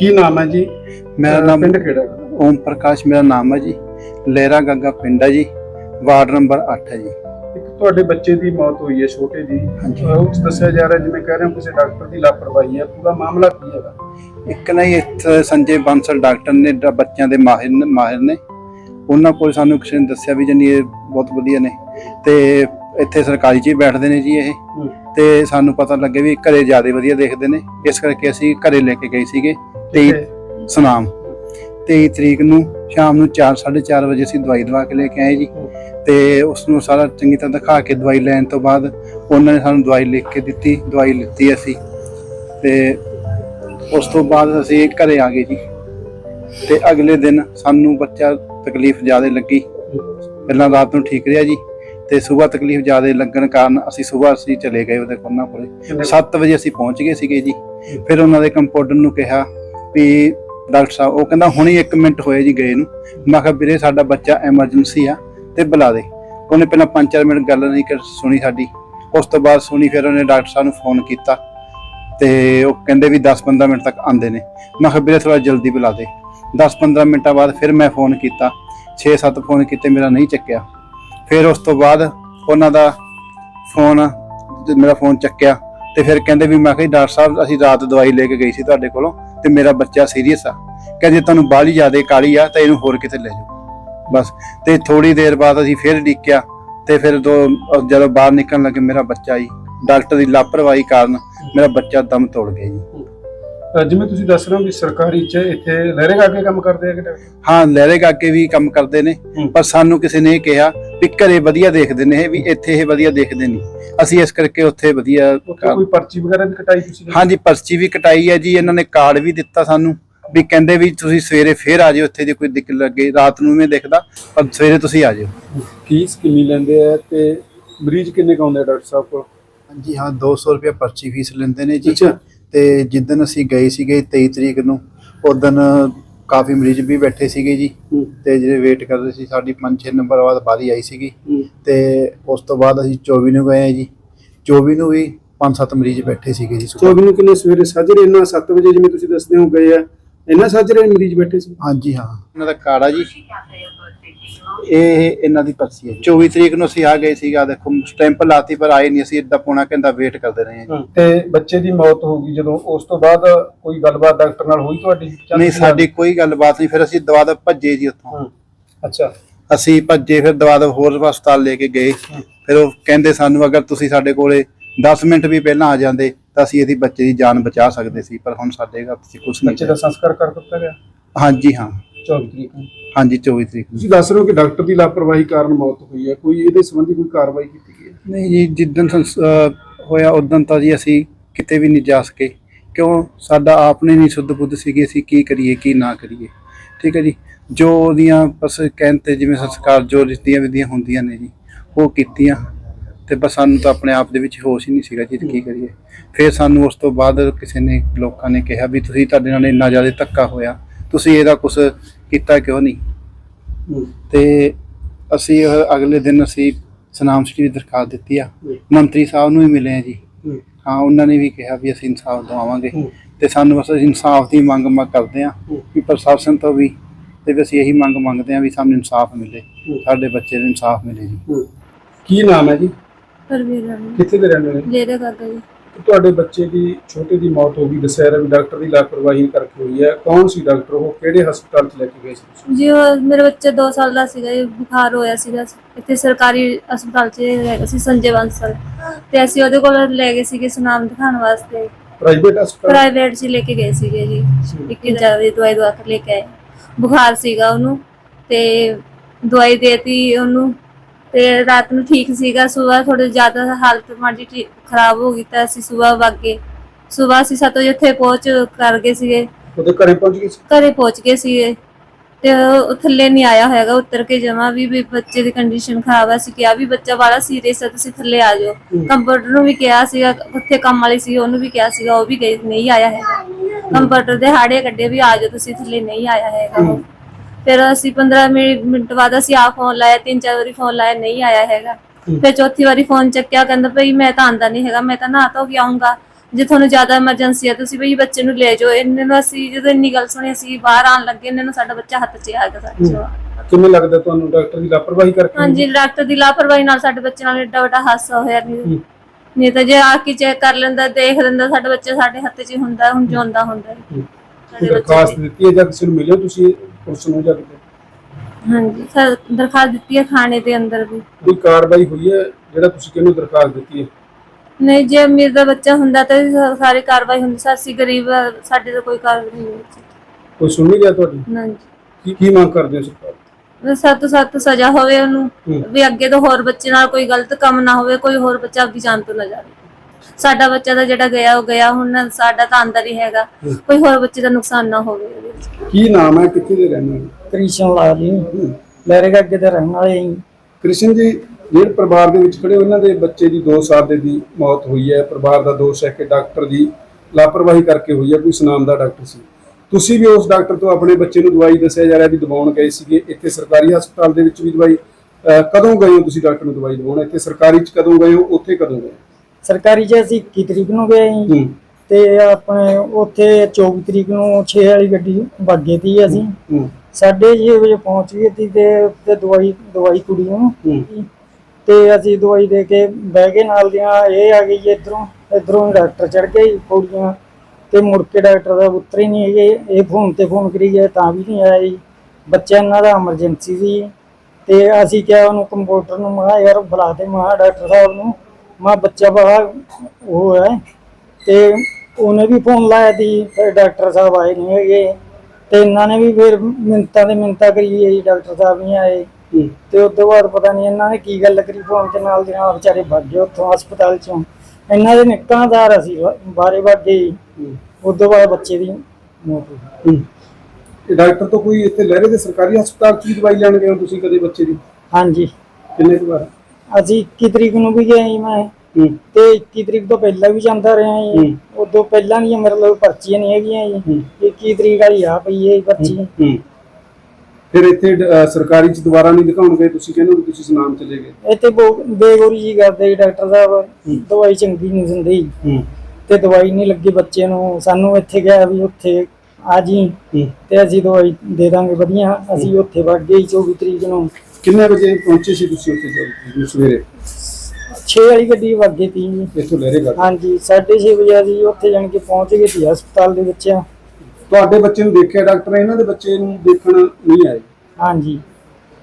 ਕੀ ਨਾਮ ਹੈ ਜੀ? ਮੇਰਾ ਨਾਮ ਪਿੰਡ ਕਿਹੜਾ ਹੈ? ਓਮ ਪ੍ਰਕਾਸ਼ ਮੇਰਾ ਨਾਮ ਹੈ ਜੀ। ਲਹਿਰਾ ਗੰਗਾ ਪਿੰਡ ਹੈ ਜੀ। ਵਾਰਡ ਨੰਬਰ 8 ਹੈ ਜੀ। ਇੱਕ ਤੁਹਾਡੇ ਬੱਚੇ ਦੀ ਮੌਤ ਹੋਈ ਹੈ ਛੋਟੇ ਦੀ। ਹਾਂਜੀ। ਅਹ ਉਹ 'ਚ ਦੱਸਿਆ ਜਾ ਰਿਹਾ ਜਿਵੇਂ ਕਹਿ ਰਹੇ ਹੋ ਕਿਸੇ ਡਾਕਟਰ ਦੀ ਲਾਪਰਵਾਹੀ ਹੈ। ਪੂਰਾ ਮਾਮਲਾ ਕੀ ਹੈਗਾ? ਇੱਕ ਨਾ ਜੀ ਇੱਥੇ ਸੰਜੇ ਬਾਂਸਲ ਡਾਕਟਰ ਨੇ ਡ- ਬੱਚਿਆਂ ਦੇ ਮਾਹਿਰ ਨੇ ਮਾਹਿਰ ਨੇ। ਉਹਨਾਂ ਕੋਲ ਸਾਨੂੰ ਕਿਸੇ ਨੇ ਦੱਸਿਆ ਵੀ ਜਨੀ ਇਹ ਬਹੁਤ ਵਧੀਆ ਨੇ। ਤੇ ਇੱਥੇ ਸਰਕਾਰੀ 'ਚ ਹੀ ਬੈਠਦੇ ਨੇ ਜੀ ਇਹ। ਤੇ ਸਾਨੂੰ ਪਤਾ ਲੱਗੇ ਵੀ ਘਰੇ ਜ਼ਿਆਦਾ ਵਧੀਆ ਦੇਖਦੇ ਨੇ। ਇਸ ਕਰਕੇ ਅਸੀਂ ਘਰੇ ਲੈ ਕੇ ਗਏ ਸੀਗੇ। 23 ਤੇ- ਸੁਨਾਮ। 23 ਤਰੀਕ ਨੂੰ ਸ਼ਾਮ ਨੂੰ 4 4:30 ਵਜੇ ਅਸੀਂ ਦਵਾਈ ਦਵਾ ਕੇ ਲੈ ਕੇ ਆਏ ਜੀ। ਤੇ ਉਸ ਨੂੰ ਸਾਰਾ ਚੰਗੀ ਤਰ੍ਹਾਂ ਦਿਖਾ ਕੇ ਦਵਾਈ ਲੈਣ ਤੋਂ ਬਾਅਦ ਉਹਨਾਂ ਨੇ ਸਾਨੂੰ ਦਵਾਈ ਲਿਖ ਕੇ ਦਿੱਤੀ ਦਵਾਈ ਲਿੱਤੀ ਅਸੀਂ। ਤੇ ਉਸ ਤੋਂ ਬਾਅਦ ਅਸੀਂ ਘਰੇ ਆ ਗਏ ਜੀ। ਤੇ ਅਗਲੇ ਦਿਨ ਸਾਨੂੰ ਬੱਚਾ ਤਕਲੀਫ ਜ਼ਿਆਦਾ ਲੱਗੀ। ਪਹਿਲਾਂ ਰਾਤ ਨੂੰ ਠੀਕ ਰਿਹਾ ਜੀ। ਤੇ ਸਵੇਰ ਤਕਲੀਫ ਜ਼ਿਆਦਾ ਲੱਗਣ ਕਾਰਨ ਅਸੀਂ ਸਵੇਰ ਅਸੀਂ ਚਲੇ ਗਏ ਉਹਦੇ ਕੋਲ ਕੋਲੇ। ਕਿੰਨੇ- 7 ਵਜੇ ਅਸੀਂ ਪਹੁੰਚ ਗਏ ਸੀਗੇ ਜੀ। ਫਿਰ ਉਹਨਾਂ ਦੇ ਕੰਪਾਊਂਡਰ ਨੂੰ ਕਿਹਾ ਵੀ ਡਾਕਟਰ ਸਾਹਿਬ, ਉਹ ਕਹਿੰਦਾ ਹੁਣੀ 1 ਮਿੰਟ ਹੋਏ ਜੀ ਗਏ ਨੂੰ। ਮੈਂ ਕਿਹਾ ਵੀਰੇ ਸਾਡਾ ਬੱਚਾ ਐਮਰਜੈਂਸੀ ਆ, ਤੇ ਬੁਲਾ ਦੇ। ਉਹਨੇ ਪਹਿਲਾਂ 5-4 ਮਿੰਟ ਗੱਲ ਨਹੀਂ ਕਰ ਸੁਣੀ ਸਾਡੀ। ਉਸ ਤੋਂ ਬਾਅਦ ਸੁਣੀ, ਫਿਰ ਉਹਨੇ ਡਾਕਟਰ ਸਾਹਿਬ ਨੂੰ ਫੋਨ ਕੀਤਾ। ਤੇ ਉਹ ਕਹਿੰਦੇ ਵੀ 10-15 ਮਿੰਟ ਤੱਕ ਆਂਦੇ ਨੇ। ਮੈਂ ਕਿਹਾ ਵੀਰੇ ਥੋੜਾ ਜਲਦੀ ਬੁਲਾ ਦੇ। 10-15 ਮਿੰਟਾਂ ਬਾਅਦ ਫਿਰ ਮੈਂ ਫੋਨ ਕੀਤਾ। 6-7 ਫੋਨ ਕੀਤੇ, ਮੇਰਾ ਨਹੀਂ ਚੱਕਿਆ। ਫਿਰ ਉਸ ਤੋਂ ਬਾਅਦ ਉਹਨਾਂ ਦਾ ਫੋਨ ਮੇਰਾ ਫੋਨ ਚੱਕਿਆ। ਤੇ ਫਿਰ ਕਹਿੰਦੇ ਵੀ ਮੈਂ ਕਿਹਾ ਜੀ, ਡਾਕਟਰ ਸਾਹਿਬ, ਅਸੀਂ ਰਾਤ ਦਵਾਈ ਲੈ ਕੇ ਗਈ ਸੀ ਤੁਹਾਡੇ ਕੋਲੋਂ। ਤੇ ਮੇਰਾ ਬੱਚਾ ਸੀਰੀਅਸ ਆ। ਕਹਿੰਦੇ ਤੁਹਾਨੂੰ ਬਾਹਲੀ ਜ਼ਿਆਦਾ ਕਾਲੀ ਆ, ਤਾਂ ਇਹਨੂੰ ਹੋਰ ਕਿਤੇ ਲੈ ਜਾਓ। ਬਸ, ਤੇ ਥੋੜੀ ਦੇਰ ਬਾਅਦ ਅਸੀਂ ਫਿਰ ਡਿੱਕਿਆ ਤੇ ਫਿਰ ਜਦੋਂ ਬਾਹਰ ਨਿਕਲਣ ਲੱਗੇ ਮੇਰਾ ਬੱਚਾ ਜੀ, ਡਾਕਟਰ ਦੀ ਲਾਪਰਵਾਹੀ ਕਾਰਨ ਮੇਰਾ ਬੱਚਾ ਦਮ ਤੋੜ ਗਿਆ ਜੀ। ਜਿਵੇਂ ਤੁਸੀਂ ਦੱਸ ਰਹੇ ਹੋ ਵੀ ਸਰਕਾਰੀ ਚ ਇੱਥੇ ਲਹਿਰੇਗਾ ਕੇ ਕੰਮ ਕਰਦੇ ਆ ਕਿ ਹਾਂ ਲਹਿਰੇ ਅੱਗੇ ਵੀ ਕੰਮ ਕਰਦੇ ਨੇ। ਪਰ ਸਾਨੂੰ ਕਿਸੇ ਨੇ ਇਹ ਕਿਹਾ ਵੀ ਘਰੇ ਵਧੀਆ ਦੇਖਦੇ ਨੇ ਇਹ ਵੀ ਇੱਥੇ ਇਹ ਵਧੀਆ ਦੇਖਦੇ ਨਹੀਂ। ਅਸੀਂ ਇਸ ਕਰਕੇ ਉੱਥੇ ਵਧੀਆ ਕੋਈ ਪਰਚੀ ਵਗੈਰਾ ਵੀ ਕਟਾਈ ਤੁਸੀਂ? ਹਾਂਜੀ ਪਰਚੀ ਵੀ ਕਟਾਈ ਹੈ ਜੀ ਇਹਨਾਂ ਨੇ ਕਾਰਡ ਵੀ ਦਿੱਤਾ ਸਾਨੂੰ ਵੀ ਕਹਿੰਦੇ ਵੀ ਤੁਸੀਂ ਸਵੇਰੇ ਫੇਰ ਆ ਜਾਓ ਇੱਥੇ ਜੇ ਕੋਈ ਦਿੱਕਤ ਲੱਗੇ ਰਾਤ ਨੂੰ ਮੈਂ ਦੇਖਦਾ ਪਰ ਸਵੇਰੇ ਤੁਸੀਂ ਆ ਜਾਓ। ਫੀਸ ਕਿੰਨੀ ਲੈਂਦੇ ਆ ਤੇ ਮਰੀਜ਼ ਕਿੰਨੇ ਕੁ ਆਉਂਦੇ ਆ ਡਾਕਟਰ ਸਾਹਿਬ ਕੋਲ? ਹਾਂਜੀ ਹਾਂ 200 ਰੁਪਏ ਪਰਚੀ ਫੀਸ ਲੈਂਦੇ ਨੇ ਜੀ। ਅੱਛਾ। ਤੇ ਜਿੱਦਨ ਅਸੀਂ ਗਏ ਸੀਗੇ 23 ਤਰੀਕ ਨੂੰ ਉਦੋਂ ਕਾਫੀ ਮਰੀਜ਼ ਵੀ ਬੈਠੇ ਸੀਗੇ ਜੀ। ਤੇ ਜਿਹੜੇ ਵੇਟ ਕਰਦੇ ਸੀ ਸਾਡੀ 5-6 ਨੰਬਰ ਬਾਅਦ ਬਾਰੀ ਆਈ ਸੀਗੀ। ਤੇ ਉਸ ਤੋਂ ਬਾਅਦ ਅਸੀਂ 24 ਨੂੰ ਗਏ ਆ ਜੀ। 24 ਨੂੰ ਵੀ 5-7 ਮਰੀਜ਼ ਬੈਠੇ ਸੀਗੇ ਜੀ ਸੁਬਾਹ। 24 ਨੂੰ ਕਿੰਨੇ ਸਵੇਰੇ ਸਾਜਰੇ? ਇੰਨਾ 7 ਵਜੇ ਜਿਵੇਂ ਤੁਸੀਂ ਦੱਸਦੇ ਹੋ ਗਏ ਆ ਇੰਨਾ ਸਾਜਰੇ ਮਰੀਜ਼ ਬੈਠੇ ਸੀ? ਹਾਂਜੀ ਹਾਂ। ਇਹਨਾਂ ਦਾ ਕਾਰਡ ਆ ਜੀ। ਇਹ ਇਹਨਾਂ ਦੀ ਪਰਚੀ ਹੈ 24 ਤਰੀਕ ਨੂੰ ਅਸੀਂ ਆ ਗਏ ਸੀਗਾ ਦੇਖੋ ਸਟੈਂਪ ਲਾਤੀ ਪਰ ਆਏ ਨਹੀਂ ਅਸੀਂ ਇੱਦਾਂ ਪੌਣਾ ਘੰਟਾ ਵੇਟ ਕਰਦੇ ਰਹੇ ਹਾਂ ਤੇ ਬੱਚੇ ਦੀ ਮੌਤ ਹੋ ਗਈ ਜਦੋਂ ਉਸ ਤੋਂ ਬਾਅਦ ਕੋਈ ਗੱਲਬਾਤ ਡਾਕਟਰ ਨਾਲ ਹੋਈ ਤੁਹਾਡੀ? ਜਾਂ ਨਹੀਂ ਤੁਸੀਂ ਸਾਡੀ ਕੋਈ ਗੱਲਬਾਤ ਨਹੀਂ ਫਿਰ ਅਸੀਂ ਦਵਾ ਦਾ ਭੱਜੇ ਜੀ ਉੱਥੋਂ। ਹੂੰ। ਅੱਛਾ। ਅਸੀਂ ਭੱਜੇ ਫਿਰ ਦਵਾ ਦਾ ਹੋਰ ਹਸਪਤਾਲ ਲੈ ਕੇ ਗਏ। ਫਿਰ ਉਹ ਕਹਿੰਦੇ ਸਾਨੂੰ ਅਗਰ ਤੁਸੀਂ ਸਾਡੇ ਕੋਲੇ 10 ਮਿੰਟ ਵੀ ਪਹਿਲਾਂ ਆ ਜਾਂਦੇ ਤਾਂ ਅਸੀਂ ਇਹਦੀ ਬੱਚੇ ਦੀ ਜਾਨ ਬਚਾ ਸਕਦੇ ਸੀ ਪਰ ਹੁਣ ਸਾਡੇ ਘਰ ਤੁਸੀਂ ਕੁਝ ਨਹੀਂ ਬੱਚੇ ਦਾ ਸੰਸਕਾਰ ਕਰ ਦਿੱਤਾ ਗਿਆ? ਹਾਂਜੀ ਹਾਂ। 24 ਤਰੀਕ ਨੂੰ। ਹਾਂਜੀ 24 ਤਰੀਕ ਨੂੰ। ਤੁਸੀਂ ਦੱਸ ਰਹੇ ਹੋ ਕਿ ਡਾਕਟਰ ਦੀ ਲਾਪਰਵਾਹੀ ਕਾਰਨ ਮੌਤ ਹੋਈ ਹੈ। ਕੋਈ ਇਹਦੇ ਸੰਬੰਧੀ ਕੋਈ ਕਾਰਵਾਈ ਕੀਤੀ ਗਈ ਹੈ? ਨਹੀਂ ਜੀ ਜਿੱਦਣ ਸੰਸ- ਅਹ ਹੋਇਆ ਉਦੋਂ ਤਾਂ ਜੀ ਅਸੀਂ ਕਿਤੇ ਵੀ ਨਹੀਂ ਜਾ ਸਕੇ। ਕਿਉਂ? ਸਾਡਾ ਆਪਨੇ ਨਹੀਂ ਸੁੱਧ ਬੁੱਧ ਸੀਗੇ ਅਸੀਂ ਕੀ ਕਰੀਏ ਕੀ ਨਾ ਕਰੀਏ। ਠੀਕ ਹੈ ਜੀ? ਜੋ ਉਹਦੀਆਂ ਬਸ ਕਹਿਣ ਤੇ ਜਿਵੇਂ ਸੰਸਕਾਰ ਜੋ ਰਿਸ਼ਤੀਆਂ ਵਿਧੀਆਂ ਹੁੰਦੀਆਂ ਨੇ ਜੀ ਉਹ ਕੀਤੀਆਂ। ਤੇ ਬਸ ਸਾਨੂੰ ਤਾਂ ਆਪਣੇ ਆਪ ਦੇ ਵਿੱਚ ਹੋਸ਼ ਹੀ ਨਹੀਂ ਸੀਗਾ ਜੀ ਕੀ ਕਰੀਏ। ਫਿਰ ਸਾਨੂੰ ਉਸ ਤੋਂ ਬਾਅਦ ਕਿਸੇ ਨੇ ਲੋਕਾਂ ਨੇ ਕਿਹਾ ਵੀ ਤੁਸੀਂ ਤੁਹਾਡੇ ਨਾਲ ਇੰਨਾ ਜ਼ਿਆਦਾ ਧੱਕਾ ਹੋਇਆ। ਤੁਸੀਂ ਇਹਦਾ ਕੁਝ ਕੀਤਾ ਕਿਉਂ ਨਹੀਂ? ਤੇ ਅਸੀਂ ਅਗਲੇ ਦਿਨ ਅਸੀਂ ਸਨਾਮ ਸਿਟੀ ਦੀ ਦਰਖਾਸਤ ਦਿੱਤੀ ਆ। ਮੰਤਰੀ ਸਾਹਿਬ ਨੂੰ ਵੀ ਮਿਲੇ ਆ ਜੀ। ਹੂੰ। ਉਹਨਾਂ ਨੇ ਵੀ ਕਿਹਾ ਵੀ ਅਸੀਂ ਇਨਸਾਫ ਦਵਾਵਾਂਗੇ। ਤੇ ਸਾਨੂੰ ਬਸ ਇਨਸਾਫ ਦੀ ਮੰਗ ਮ ਕਰਦੇ ਆ ਹੂੰ। ਵੀ ਪ੍ਰਸ਼ਾਸਨ ਤੋਂ ਵੀ ਤੇ ਵੀ ਅਸੀਂ ਇਹੀ ਮੰਗ ਮੰਗਦੇ ਆ ਵੀ ਸਾਨੂੰ ਇਨਸਾਫ ਮਿਲੇ। ਸਾਡੇ ਬੱਚੇ ਨੂੰ ਇਨਸਾਫ ਮਿਲੇ ਜੀ। ਕੀ ਨਾਮ ਹੈ ਜੀ? ਪਰਵੀਰ ਰਾਣੀ। ਕਿੱਥੇ ਦੇ ਰਹਿਣ ਵਾਲੇ ਲੇਰੇ ਕਾਕਾ ਜੀ। ਤੁਹਾਡੇ ਬੱਚੇ ਦੀ ਛੋਟੇ ਦੀ ਮੌਤ ਹੋ ਗਈ ਦੱਸਿਆ ਰਿਹਾ ਵੀ ਡਾਕਟਰ ਦੀ ਲਾਪਰਵਾਹੀ ਕਰਕੇ ਹੋਈ ਹੈ। ਕੌਣ ਸੀ ਡਾਕਟਰ? ਉਹ ਕਿਹੜੇ ਹਸਪਤਾਲ 'ਚ ਲੈ ਕੇ ਗਏ ਸੀ ਤੁਸੀਂ? ਜੀ ਉਹ ਮੇਰੇ ਬੱਚੇ 2 ਸਾਲ ਦਾ ਸੀਗਾ ਜੀ ਬੁਖਾਰ ਹੋਇਆ ਸੀਗਾ। ਇੱਥੇ ਸਰਕਾਰੀ ਹਸਪਤਾਲ 'ਚ ਹੈਗਾ ਸੀ ਸੰਜੇ ਬੰਸਲ। ਤੇ ਅਸੀਂ ਉਹਦੇ ਕੋਲ ਲੈ ਗਏ ਸੀਗੇ ਸੁਨਾਮ ਦਿਖਾਉਣ ਵਾਸਤੇ। ਪ੍ਰਾਈਵੇਟ ਹਸਪਤਾਲ? ਪ੍ਰਾਈਵੇਟ 'ਚ ਲੈ ਕੇ ਗਏ ਸੀਗੇ ਜੀ। ਇੱਕ ਜਾਵੇ ਦਵਾਈ ਦਵਾ ਕੇ ਲੈ ਕੇ ਆਏ। ਬੁਖਾਰ ਸੀਗਾ ਉਹਨੂੰ ਤੇ ਦਵਾਈ ਦੇਤੀ ਉਹਨੂੰ। ਤੇ ਰਾਤ ਨੂੰ ਠੀਕ ਸੀਗਾ ਸਵੇਰ ਥੋੜੀ ਜ਼ਿਆਦਾ ਹਾਲਤ ਮਾੜੀ ਖਰਾਬ ਹੋ ਗਈ ਤਾਂ ਅਸੀਂ ਸਵੇਰ ਵਗ ਸਵੇਰ ਅਸੀਂ ਸੱਤ ਵਜੇ ਉੱਥੇ ਪਹੁੰਚ ਕਰ ਗਏ ਸੀਗੇ। ਉਹਦੇ ਘਰੇ ਪਹੁੰਚ ਗਏ ਸੀ? ਘਰੇ ਪਹੁੰਚ ਗਏ ਸੀਗੇ। ਤੇ ਉਹ ਥੱਲੇ ਨਹੀਂ ਆਇਆ ਹੋਏਗਾ ਉੱਤਰ ਕੇ ਜਮਾ ਵੀ ਵੀ ਬੱਚੇ ਦੀ ਕੰਡੀਸ਼ਨ ਖਰਾਬ ਹੈ ਸੀ ਕਿਹਾ ਵੀ ਬੱਚਾ ਬੜਾ ਸੀਰੀਅਸ ਹੈ ਤੁਸੀਂ ਥੱਲੇ ਆ ਜਾਓ। ਕੰਪਿਊਟਰ ਨੂੰ ਵੀ ਕਿਹਾ ਸੀਗਾ ਉੱਥੇ ਕੰਮ ਵਾਲੀ ਸੀ ਉਹਨੂੰ ਵੀ ਕਿਹਾ ਸੀਗਾ ਉਹ ਵੀ ਗਈ ਨਹੀਂ ਆਇਆ ਹੈਗਾ। ਕੰਪਿਊਟਰ ਦੇ ਹਾੜੇ ਕੱਢੇ ਵੀ ਆ ਜਾਓ ਤੁਸੀਂ ਥੱਲੇ ਨਹੀਂ ਆਇਆ ਹੈਗਾ। ਉਹ ਫਿਰ ਅਸੀਂ 15 ਮਿੰਟ ਮਿੰਟ ਬਾਅਦ ਅਸੀਂ ਆ ਫੋਨ ਲਾਇਆ ਤਿੰਨ ਚਾਰ ਵਾਰੀ ਫੋਨ ਲਾਇਆ ਨਹੀਂ ਆਇਆ ਹੈਗਾ ਹੂੰ। ਫਿਰ ਚੌਥੀ ਵਾਰੀ ਫੋਨ ਚੱਕਿਆ ਕਹਿੰਦਾ ਭਈ ਮੈਂ ਤਾਂ ਆਂਦਾ ਨਹੀਂ ਹੈਗਾ ਮੈਂ ਤਾਂ ਨਹਾ ਧੋ ਕੇ ਆਉਂਗਾ ਜੇ ਤੁਹਾਨੂੰ ਜ਼ਿਆਦਾ ਐਮਰਜੈਂਸੀ ਹੈ ਤੁਸੀਂ ਵੀ ਬੱਚੇ ਨੂੰ ਲੈ ਜਾਓ ਇਹਨਾਂ ਨੂੰ ਅਸੀਂ ਜਦੋਂ ਇੰਨੀ ਗੱਲ ਸੁਣੀ ਅਸੀਂ ਬਾਹਰ ਆਣ ਲੱਗੇ ਇਹਨਾਂ ਨੂੰ ਸਾਡਾ ਬੱਚਾ ਹੱਥ 'ਚ ਆ ਗਿਆ ਸਾਡੇ ਕਿਵੇਂ ਲੱਗਦਾ ਤੁਹਾਨੂੰ ਡਾਕਟਰ ਦੀ ਲਾਪਰਵਾਹੀ ਕਰਕੇ ਹਾਂਜੀ ਡਾਕਟਰ ਦੀ ਲਾਪਰਵਾਹੀ ਨਾਲ ਸਾਡੇ ਬੱਚੇ ਨਾਲ ਏਡਾ ਵੱਡਾ ਹਾਦਸਾ ਹੋਇਆ ਨਹੀਂ ਹੂੰ। ਨਹੀਂ ਤਾਂ ਜੇ ਆ ਕੇ ਚੈੱਕ ਕਰ ਲੈਂਦਾ ਦੇਖ ਲੈਂਦਾ ਸਾਡਾ ਬੱਚਾ ਸਾਡੇ ਹੱਥ 'ਚ ਹੀ ਹੁੰਦਾ ਹੁਣ ਜਿਉਂਦਾ ਹੁੰਦਾ ਹੂੰ। ਸਾਡੇ ਬੱਚੇ ਦਰਖਾਸਤ। ਦਿੱਤੀ ਹੈ ਜਾਂ ਕਿਸੇ ਨੂੰ ਮਿਲਿਓ ਤੁਸੀਂ ਪੁਲਿਸ ਨੂੰ ਜਾਂ ਕਿਤੇ ਹਾਂਜੀ ਸਰ ਦਰਖਾਸਤ ਦਿੱਤੀ ਹੈ ਥਾਣੇ ਦੇ ਅੰਦਰ ਵੀ। ਕੋਈ ਕਾਰਵਾਈ ਹੋਈ ਹੈ ਜਿਹੜਾ ਤੁਸੀਂ ਕਿਹਨੂੰ ਦਰਖਾਸਤ ਦਿੱਤੀ ਹੈ? ਨਹੀਂ ਜੇ ਅਮੀਰ ਦਾ ਬੱਚਾ ਹੁੰਦਾ ਤਾਂ ਸਾ- ਸਾਰੀ ਕਾਰਵਾਈ ਹੁੰਦੀ। ਸਰ ਅਸੀਂ ਗਰੀਬ ਆ, ਸਾਡੇ ਤਾਂ ਕੋਈ ਕਾਰਵਾਈ ਨਹੀਂ ਹੋਈ। ਕੋਈ ਸੁਣ ਨਹੀਂ ਰਿਹਾ ਤੁਹਾਡੀ? ਨਾ ਜੀ ਕੀ ਕੀ ਮੰਗ ਕਰਦੇ ਹੋ ਸਰਕਾਰ? ਤੋਂ? ਸਖਤ ਸਖਤ ਸਜ਼ਾ ਹੋਵੇ ਉਹਨੂੰ ਹੂੰ। ਵੀ ਅੱਗੇ ਤੋਂ ਹੋਰ ਬੱਚੇ ਨਾਲ ਕੋਈ ਗਲਤ ਕੰਮ ਨਾ ਹੋਵੇ ਕੋਈ ਹੋਰ ਬੱਚਾ ਆਪਦੀ ਜਾਨ ਤੋਂ ਨਾ ਜਾਵੇ। ਸਾਡਾ ਬੱਚਾ ਤਾਂ ਜਿਹੜਾ ਗਿਆ ਉਹ ਗਿਆ ਹੁਣ ਸਾਡਾ ਤਾਂ ਅੰਦਰ ਹੀ ਹੈਗਾ। ਹੂੰ। ਕੋਈ ਹੋਰ ਬੱਚੇ ਦਾ ਨੁਕਸਾਨ ਨਾ ਹੋਵੇ। ਉਹਦੇ ਕੀ ਨਾਮ ਹੈ? ਕਿੱਥੇ ਦੇ ਰਹਿਣ ਵਾਲੇ? ਕ੍ਰਿਸ਼ਨ ਲਾਲ ਜੀ। ਹੂੰ। ਲਹਿਰੇ ਅੱਗੇ ਰਹਿਣ ਵਾਲੇ ਜੀ ਕ੍ਰਿਸ਼ਨ ਜੀ ਜਿਹੜੇ ਪਰਿਵਾਰ ਦੇ ਵਿੱਚ ਖੜੇ ਹੋ, ਇਹਨਾਂ ਦੇ ਬੱਚੇ ਦੀ 2 ਸਾਲ ਦੇ ਦੀ ਮੌਤ ਹੋਈ ਹੈ। ਪਰਿਵਾਰ ਦਾ ਦੋਸ਼ ਹੈ ਕਿ ਡਾਕਟਰ ਦੀ ਲਾਪਰਵਾਹੀ ਕਰਕੇ ਹੋਈ ਹੈ। ਕੋਈ ਸੁਨਾਮ ਦਾ ਡਾਕਟਰ ਸੀ। ਤੁਸੀਂ ਵੀ ਉਸ ਡਾਕਟਰ ਤੋਂ ਆਪਣੇ ਬੱਚੇ ਨੂੰ ਦਵਾਈ ਦੱਸਿਆ ਜਾ ਰਿਹਾ ਵੀ ਦਵਾਉਣ ਗਏ ਸੀਗੇ। ਇੱਥੇ ਸਰਕਾਰੀ ਹਸਪਤਾਲ ਦੇ ਵਿੱਚ ਵੀ ਦਵਾਈ ਕਦੋਂ ਗਏ ਹੋ ਤੁਸੀਂ ਡਾਕਟਰ ਨੂੰ ਦਵਾਈ ਦਵਾਉਣ? ਇੱਥੇ ਸਰਕਾਰੀ ਚ ਕਦੋਂ ਗਏ ਹੋ? ਉੱਥੇ ਕਦੋਂ ਗਏ ਸਰਕਾਰੀ ਚ ਅਸੀਂ 21 ਤਰੀਕ ਨੂੰ ਗਏ ਹੂੰ। ਤੇ ਆਪਣੇ ਉੱਥੇ 24 ਤਰੀਕ ਨੂੰ 6 ਵਾਲੀ ਗੱਡੀ ਵੱਗੇ ਤੀ ਅਸੀਂ। ਹੂੰ। ਸਾਢੇ ਛੇ ਵਜੇ ਪਹੁੰਚ ਗਏ ਤੀ ਤੇ ਉੱਥੇ ਦਵਾਈ ਦਵਾਈ ਕੁੜੀ ਨੂੰ। ਤੇ ਅਸੀਂ ਦਵਾਈ ਦੇ ਕੇ ਬਹਿ ਗਏ ਨਾਲ ਦੀਆਂ ਇਹ ਆ ਗਈ ਇਧਰੋਂ ਇਧਰੋਂ ਡਾਕਟਰ ਚੜ ਗਏ ਜੀ ਪੌੜੀਆਂ ਤੇ ਮੁੜ ਕੇ ਡਾਕਟਰ ਦਾ ਉੱਤਰ ਹੀ ਨਹੀਂ ਹੈਗੇ ਇਹ ਫੋਨ ਤੇ ਫੋਨ ਕਰੀ ਗਏ ਤਾਂ ਵੀ ਨਹੀਂ ਆਇਆ ਜੀ। ਬੱਚਾ ਇਹਨਾਂ ਦਾ ਐਮਰਜੈਂਸੀ ਸੀ। ਤੇ ਅਸੀਂ ਕਿਹਾ ਉਹਨੂੰ ਕੰਪਿਊਟਰ ਨੂੰ ਮਾ ਯਾਰ ਬੁਲਾ ਦੇ ਮਾ ਡਾਕਟਰ ਸਾਹਿਬ ਨੂੰ। ਮਾ ਬੱਚਾ ਬਾਹਰ ਉਹ ਹੈ। ਤੇ ਉਹਨੇ ਵੀ ਫੋਨ ਲਾਇਆ ਸੀ ਫਿਰ ਡਾਕਟਰ ਸਾਹਿਬ ਆਏ ਨਹੀਂ ਹੈਗੇ। ਤੇ ਇਹਨਾਂ ਨੇ ਵੀ ਫਿਰ ਮਿੰਤਾਂ ਦੇ ਮਿੰਤਾਂ ਕਰੀ ਜੀ ਡਾਕਟਰ ਸਾਹਿਬ ਨਹੀਂ ਆਏ। ਹੂੰ। ਤੇ ਉਸ ਤੋਂ ਬਾਅਦ ਪਤਾ ਨਹੀਂ ਇਹਨਾਂ ਨੇ ਕੀ ਗੱਲ ਕਰੀ ਫੋਨ ਤੇ ਨਾਲ ਦੇ ਨਾਲ ਵਿਚਾਰੇ ਭੱਜ ਗਏ ਉੱਥੋਂ ਹਸਪਤਾਲ ਚੋਂ। ਇਹਨਾਂ ਦੇ ਨਿਕਲਣਦਾਰ ਅਸੀਂ ਬਾਰੇ ਭੱਜ ਗਏ। ਹੂੰ। ਉਸ ਤੋਂ ਬਾਅਦ ਬੱਚੇ ਦੀ ਮੌਤ ਹੋ ਗਈ। ਹੂੰ। ਡਾਕਟਰ ਤੋਂ ਕੋਈ ਇੱਥੇ ਲਹਿਰੇ ਦੇ ਸਰਕਾਰੀ ਹਸਪਤਾਲ ਚ ਦਵਾਈ ਲੈਣ ਗਏ ਹੋ ਤੁਸੀਂ ਕਦੇ ਬੱਚੇ ਦੀ? ਹਾਂਜੀ। ਕਿੰਨੇ ਵਾਰ? ਅਸੀਂ 21 ਤਰੀਕ ਨੂੰ ਵੀ ਗਏ ਮੈਂ। ਹੂੰ ਤੇ 21 ਤਰੀਕ ਤੋਂ ਪਹਿਲਾਂ ਵੀ ਜਾਂਦਾ ਰਿਹਾ ਜੀ। ਉਦੋਂ ਪਹਿਲਾਂ ਦੀਆਂ ਕੋਲ ਪਰਚੀਆਂ ਨਹੀਂ ਹੈਗੀਆਂ ਜੀ। ਹੂੰ। 21 ਤਰੀਕ ਵਾਲੀ ਆ ਪਈ ਹੈ ਪਰਚੀ। ਫਿਰ ਇੱਥੇ ਸਰਕਾਰੀ ਚ ਦੁਬਾਰਾ ਨਹੀਂ ਦਿਖਾਉਣ ਗਏ ਤੁਸੀਂ ਕਹਿੰਦੇ ਹੋ ਕਿ ਤੁਸੀਂ ਸੁਨਾਮ ਚਲੇ ਗਏ? ਇੱਥੇ ਬੋ- ਬੇਗੋਰੀ ਜੀ ਕਰਦੇ ਜੀ ਡਾਕਟਰ ਸਾਹਿਬ। ਦਵਾਈ ਚੰਗੀ ਨਹੀਂ ਦਿੰਦੇ ਜੀ। ਹੂੰ। ਤੇ ਦਵਾਈ ਨਹੀਂ ਲੱਗੀ ਬੱਚੇ ਨੂੰ। ਸਾਨੂੰ ਇੱਥੇ ਗਿਆ ਵੀ ਉੱਥੇ ਆ ਜੀ। ਹੂੰ। ਤੇ ਅਸੀਂ ਦਵਾਈ ਦੇ ਦਾਂਗੇ ਵਧੀਆ। ਅਸੀਂ ਉੱਥੇ ਵਗ ਗਏ 24 ਤਰੀਕ ਨੂੰ। ਕਿੰਨੇ ਵਜੇ ਪਹੁੰਚੇ ਸੀ ਤੁਸੀਂ ਉੱਥੇ ਜਦੋਂ ਸਵੇਰੇ? 6 ਵਾਲੀ ਗੱਡੀ ਵਗ ਗਈ ਤੀ ਜੀ। ਇੱਥੋਂ ਹਾਂਜੀ 6:30 ਵਜੇ ਅਸੀਂ ਉੱਥੇ ਜਾਣ ਕੇ ਪਹੁੰਚ ਗਏ ਸੀ ਹਸਪਤਾਲ ਦੇ ਵਿੱਚ। ਤੁਹਾਡੇ ਬੱਚੇ ਨੂੰ ਦੇਖਿਆ ਡਾਕਟਰ ਇਹਨਾਂ ਦੇ ਬੱਚੇ ਨੂੰ ਦੇਖਣ ਨਹੀਂ ਆਏ? ਹਾਂਜੀ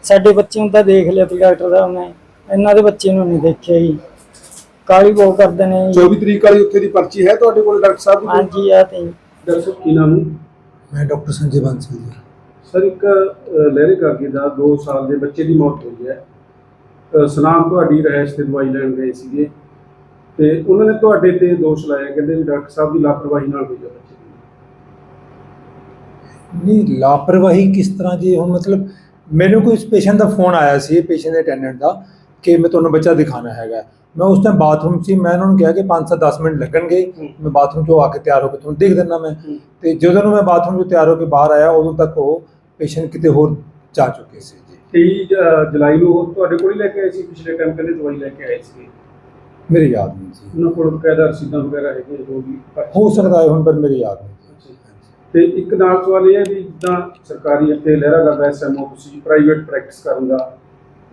ਸਾਡੇ ਬੱਚੇ ਨੂੰ ਤਾਂ ਦੇਖ ਲਿਆ ਸੀ ਡਾਕਟਰ ਸਾਹਿਬ ਨੇ ਇਹਨਾਂ ਦੇ ਬੱਚੇ ਨੂੰ ਨਹੀਂ ਦੇਖਿਆ ਜੀ। ਕਾਲੀ ਬਹੁਤ ਕਰਦੇ ਨੇ ਜੀ। 24 ਤਰੀਕ ਵਾਲੀ ਉੱਥੇ ਦੀ ਪਰਚੀ ਹੈ ਤੁਹਾਡੇ ਕੋਲ ਡਾਕਟਰ ਸਾਹਿਬ ਦੀ ਹਾਂਜੀ ਆ ਤੇ। ਡਾਕਟਰ ਸਾਹਿਬ ਕੀ ਨਾਮ ਹੈ? ਮੈਂ ਡਾਕਟਰ ਸੰਜੇ ਬਾਂਸਲ ਜੀ। ਸਰ ਇੱਕ ਲਹਿਰੇ ਕਾਗੇ ਦਾ 2 ਸਾਲ ਦੇ ਬੱਚੇ ਦੀ ਮੌਤ ਹੋਈ ਹੈ। ਸਨਾਮ ਤੁਹਾਡੀ ਰਹਿਸ਼ ਤੇ ਦਵਾਈ ਲੈਣ ਗਏ ਸੀਗੇ ਤੇ ਉਹਨਾਂ ਨੇ ਤੁਹਾਡੇ ਤੇ ਦੋਸ਼ ਲਾਇਆ ਕਹਿੰਦੇ ਵੀ ਡਾਕਟਰ ਸਾਹਿਬ ਦੀ ਲਾਪਰਵਾਹੀ ਨਾਲ ਹੋਈ ਹੈ ਬੱਚੇ ਦੀ। ਨਹੀਂ ਲਾਪਰਵਾਹੀ ਕਿਸ ਤਰ੍ਹਾਂ ਜੀ? ਹੁਣ ਮਤਲਬ ਮੈਨੂੰ ਕੋਈ ਪੇਸ਼ੈਂਟ ਦਾ ਫੋਨ ਆਇਆ ਸੀ ਪੇਸ਼ੈਂਟ ਦੇ ਅਟੈਂਡੈਂਟ ਦਾ ਕਿ ਮੈਂ ਤੁਹਾਨੂੰ ਬੱਚਾ ਦਿਖਾਣਾ ਹੈਗਾ। ਮੈਂ ਉਸ ਟਾਈਮ ਬਾਥਰੂਮ ਸੀ ਮੈਂ ਉਹਨਾਂ ਨੂੰ ਕਿਹਾ ਕਿ 5-10 ਮਿੰਟ ਲੱਗਣਗੇ ਹੂੰ। ਮੈਂ ਬਾਥਰੂਮ 'ਚੋਂ ਆ ਕੇ ਤਿਆਰ ਹੋ ਕੇ ਤੁਹਾਨੂੰ ਦੇਖ ਦਿੰਦਾ ਮੈਂ। ਹੂੰ। ਤੇ ਜਦੋਂ ਨੂੰ ਮੈਂ ਬਾਥਰੂਮ 'ਚੋਂ ਤਿਆਰ ਹੋ ਕੇ ਬਾਹਰ ਆਇਆ ਉਦੋਂ ਤੱਕ ਉਹ ਪੇਸ਼ੈਂਟ ਕਿਤੇ ਹੋਰ ਜਾ ਚੁੱਕੇ ਸੀ। ਜੀ 23 ਜੁਲਾਈ ਨੂੰ ਉਹ ਤੁਹਾਡੇ ਕੋਲ ਹੀ ਲੈ ਕੇ ਆਏ ਸੀ? ਪਿਛਲੇ ਟਾਈਮ ਕਹਿੰਦੇ ਦਵਾਈ ਲੈ ਕੇ ਆਏ ਸੀ ਮੇਰੀ ਯਾਦ ਨਹੀਂ ਜੀ ਉਹਨਾਂ ਕੋਲ ਬਕਾਇਦਾ ਰਸੀਦਾਂ ਵਗੈਰਾ ਹੈਗੇ ਜੋ ਵੀ ਹੋ ਸਕਦਾ ਹੈ ਹੁਣ ਪਰ ਮੇਰੀ ਯਾਦ ਨਹੀਂ ਤੇ ਇੱਕ ਨਾਲ ਸਵਾਲ ਇਹ ਹੈ ਵੀ ਜਿੱਦਾਂ ਸਰਕਾਰੀ ਅਤੇ ਲਹਿਰਾ ਦਾ ਐਸਐਮਓ ਤੁਸੀਂ ਪ੍ਰਾਈਵੇਟ ਪ੍ਰੈਕਟਿਸ ਕਰਨ ਦਾ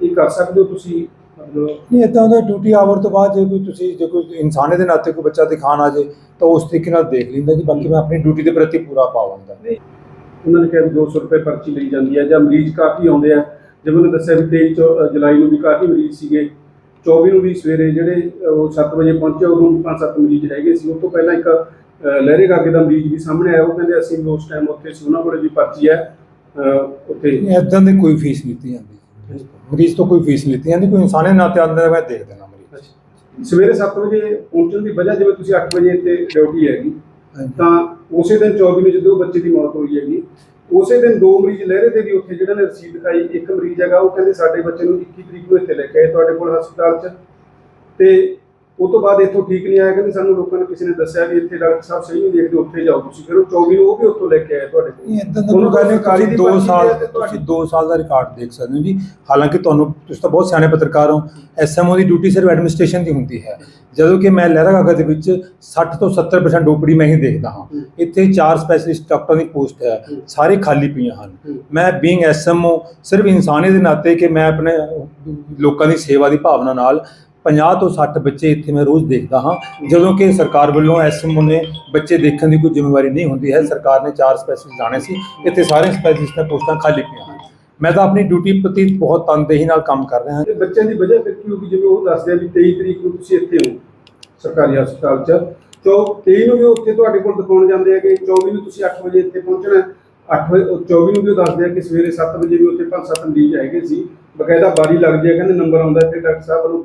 ਇਹ ਕਰ ਸਕਦੇ ਹੋ ਤੁਸੀਂ? ਮਤਲਬ ਨਹੀਂ ਇਦਾਂ ਦਾ ਡਿਊਟੀ ਆਵਰ ਤੋਂ ਬਾਅਦ ਜੇ ਕੋਈ ਤੁਸੀਂ ਜੇ ਕੋਈ ਇਨਸਾਨੇ ਦੇ ਨਾਤੇ ਕੋਈ ਬੱਚਾ ਦਿਖਾਣ ਆ ਜੇ ਤਾਂ ਉਸ ਤਰੀਕੇ ਨਾਲ ਦੇਖ ਲੈਂਦਾ ਜੀ ਬਾਕੀ ਮੈਂ ਆਪਣੀ ਡਿਊਟੀ ਦੇ ਪ੍ਰਤੀ ਪੂਰਾ ਪਾਬੰਦ ਹਾਂ। ਉਹਨਾਂ ਨੇ ਕਿਹਾ ਵੀ 200 ਰੁਪਏ ਪਰਚੀ ਲਈ ਜਾਂਦੀ ਹੈ ਜਾਂ ਮਰੀਜ਼ ਕਾਫੀ ਆਉਂਦੇ ਆ ਜਿਵੇਂ ਉਹਨੇ ਦੱਸਿਆ ਵੀ 23 ਚੌ- ਜੁਲਾਈ ਨੂੰ ਵੀ ਕਾਫੀ ਮਰੀਜ਼ ਸੀਗੇ। 24 ਨੂੰ ਵੀ ਸਵੇਰੇ ਜਿਹੜੇ ਉਹ 7 ਵਜੇ ਪਹੁੰਚੇ ਉਦੋਂ ਵੀ 5-7 ਮਰੀਜ਼ ਹੈਗੇ ਸੀ। ਉਸ ਤੋਂ ਪਹਿਲਾਂ ਇੱਕ ਅਹ, ਲਹਿਰੇ ਕਾਗੇ ਦਾ ਮਰੀਜ਼ ਵੀ ਸਾਹਮਣੇ ਆਇਆ। ਉਹ ਕਹਿੰਦੇ ਅਸੀਂ ਵੀ ਉਸ ਟਾਈਮ ਉੱਥੇ ਸੀ ਉਹਨਾਂ ਕੋਲੇ ਵੀ ਪਰਚੀ ਹੈ ਉੱਥੇ। ਇਦਾਂ ਦੀ ਕੋਈ ਫੀਸ ਨਹੀਂ ਲਿੱਤੀ ਜਾਂਦੀ। ਮਰੀਜ਼ ਤੋਂ ਕੋਈ ਫੀਸ ਨਹੀਂ ਲਿੱਤੀ ਜਾਂਦੀ ਕੋਈ ਇਨਸਾਨੇ ਨਾਤੇ ਆਉਂਦਾ ਮੈਂ ਦੇਖ ਦੇਣਾ ਮਰੀਜ਼। ਸਵੇਰੇ 7 ਵਜੇ ਪਹੁੰਚਣ ਦੀ ਵਜ੍ਹਾ ਜਿਵੇਂ ਤੁਸੀਂ 8 ਵਜੇ ਤੇ ਡਿਊਟੀ ਹੈਗੀ ਹਾਂਜੀ। ਤਾਂ ਉਸੇ ਦਿਨ 24 ਨੂੰ ਜਦੋਂ ਬੱਚੇ ਦੀ ਮੌਤ ਹੋਈ ਹੈਗੀ ਉਸੇ ਦਿਨ ਦੋ ਮਰੀਜ਼ ਲਹਿਰੇ ਦੇ ਵੀ ਉੱਥੇ ਜਿਹੜਾ ਨੇ ਰਸੀਦ ਦਿਖਾਈ ਇੱਕ ਮਰੀਜ਼ ਹੈਗਾ ਉਹ ਕਹਿੰਦੇ ਸਾਡੇ ਬੱਚੇ ਨੂੰ 21 ਤਰੀਕ ਨੂੰ ਇੱਥੇ ਲੈ ਕੇ ਆਏ ਤੁਹਾਡੇ ਕੋਲ ਹਸਪਤਾਲ 'ਚ। ਤੇ ਉਹ ਤੋਂ ਬਾਅਦ ਇੱਥੋਂ ਠੀਕ ਨਹੀਂ ਆਇਆ ਕਹਿੰਦੇ ਸਾਨੂੰ ਲੋਕਾਂ ਨੇ ਕਿਸੇ ਨੇ ਦੱਸਿਆ ਵੀ ਇੱਥੇ ਡਾਕਟਰ ਸਾਹਿਬ ਸਹੀ ਨਹੀਂ ਦੇਖਦੇ ਉੱਥੇ ਜਾਓ ਤੁਸੀਂ। ਫਿਰ ਉਹ 24 ਨੂੰ ਉਹ ਵੀ ਉੱਥੋਂ ਲੈ ਕੇ ਆਏ ਤੁਹਾਡੇ ਕੋਲ। ਨਹੀਂ ਇਦਾਂ ਦਾ ਕੋਈ ਗੱਲ ਨਹੀਂ ਤੁਸੀਂ 2 ਪਰਚੀ ਸਾਲ ਤੁਸੀਂ 2 ਸਾਲ ਦਾ ਰਿਕਾਰਡ ਦੇਖ ਸਕਦੇ ਹੋ ਜੀ। ਹਾਲਾਂਕਿ ਤੁਹਾਨੂੰ ਤੁਸੀਂ ਤਾਂ ਬਹੁਤ ਸਿਆਣੇ ਪੱਤਰਕਾਰ ਹੋ। ਐਸਐਮਓ ਦੀ ਡਿਊਟੀ ਸਿਰਫ ਐਡਮਿਨਿਸਟ੍ਰੇਸ਼ਨ ਦੀ ਹੁੰਦੀ ਹੈ। ਜਦੋਂ ਕਿ ਮੈਂ ਲਹਿਰਾ ਗਾਗਾ ਦੇ ਵਿੱਚ 60 ਤੋਂ 70% ਓਪੀਡੀ ਮੈਂ ਹੀ ਦੇਖਦਾ ਹਾਂ। ਇੱਥੇ ਚਾਰ ਸਪੈਸ਼ਲਿਸਟ ਡਾਕਟਰਾਂ ਦੀ ਪੋਸਟ ਹੈ। ਸਾਰੇ ਖਾਲੀ ਪਈਆਂ ਹਨ। ਮੈਂ ਬੀਇੰਗ ਐਸਐਮਓ ਸਿਰਫ ਇਨਸਾਨੀਅਤ ਦੇ ਨਾਤੇ ਕਿ ਮੈਂ ਆਪਣੇ ਲੋਕਾਂ ਦੀ ਸੇਵਾ ਦੀ ਭਾਵਨਾ ਨਾਲ 50 ਤੋਂ 60 ਬੱਚੇ ਇੱਥੇ ਮੈਂ ਰੋਜ਼ ਦੇਖਦਾ ਹਾਂ। ਜਦੋਂ ਕਿ ਸਰਕਾਰ ਵੱਲੋਂ ਐਸਐਮਓ ਨੇ ਬੱਚੇ ਦੇਖਣ ਦੀ ਕੋਈ ਜ਼ਿੰਮੇਵਾਰੀ ਨਹੀਂ ਹੁੰਦੀ ਹੈ। ਸਰਕਾਰ ਨੇ ਚਾਰ ਸਪੈਸ਼ਲਿਸਟ ਲਾਣੇ ਸੀ। ਇੱਥੇ ਸਾਰੇ ਸਪੈਸ਼ਲਿਸਟ ਦੀਆਂ ਪੋਸਟਾਂ ਖਾਲੀ ਪਈਆਂ ਹਨ। ਮੈਂ ਤਾਂ ਆਪਣੀ ਡਿਊਟੀ ਪ੍ਰਤੀ ਬਹੁਤ ਤਨਦੇਹੀ ਨਾਲ ਕੰਮ ਕਰ ਰਿਹਾ ਹਾਂ। ਤੇ ਬੱਚਿਆਂ ਦੀ ਵਜ੍ਹਾ ਫਿਰ ਕੀ ਹੋਗੀ ਜਿਵੇਂ ਉਹ ਦੱਸਦੇ ਆ ਵੀ 23 ਤਰੀਕ ਨੂੰ ਤੁਸੀਂ ਇੱਥੇ ਹੋ, ਸਰਕਾਰੀ ਹਸਪਤਾਲ 'ਚ। ਚੌ 23 ਨੂੰ ਵੀ ਉੱਥੇ ਤੁਹਾਡੇ ਕੋਲ ਦਿਖਾਉਣ ਜਾਂਦੇ ਆ ਕਿ 24 ਨੂੰ ਤੁਸੀਂ 8 ਵਜੇ ਇੱਥੇ ਪਹੁੰਚਣਾ 8 ਵਜੇ 24 ਨੂੰ ਵੀ ਉਹ ਦੱਸਦੇ ਆ ਕਿ ਸਵੇਰੇ 7 ਵਜੇ ਵੀ ਉੱਥੇ ਪੰਜ ਸੱਤ ਮਰੀਜ਼ ਹੈਗੇ ਸੀ। ਬਕਾਇਦਾ ਬਾਰੀ ਲੱਗਦੀ ਹੈ, ਕਹਿੰਦੇ ਨੰਬਰ ਆਉਂਦਾ ਇੱਥੇ ਡਾਕਟਰ ਸਾਹਿਬ ਵੱਲੋਂ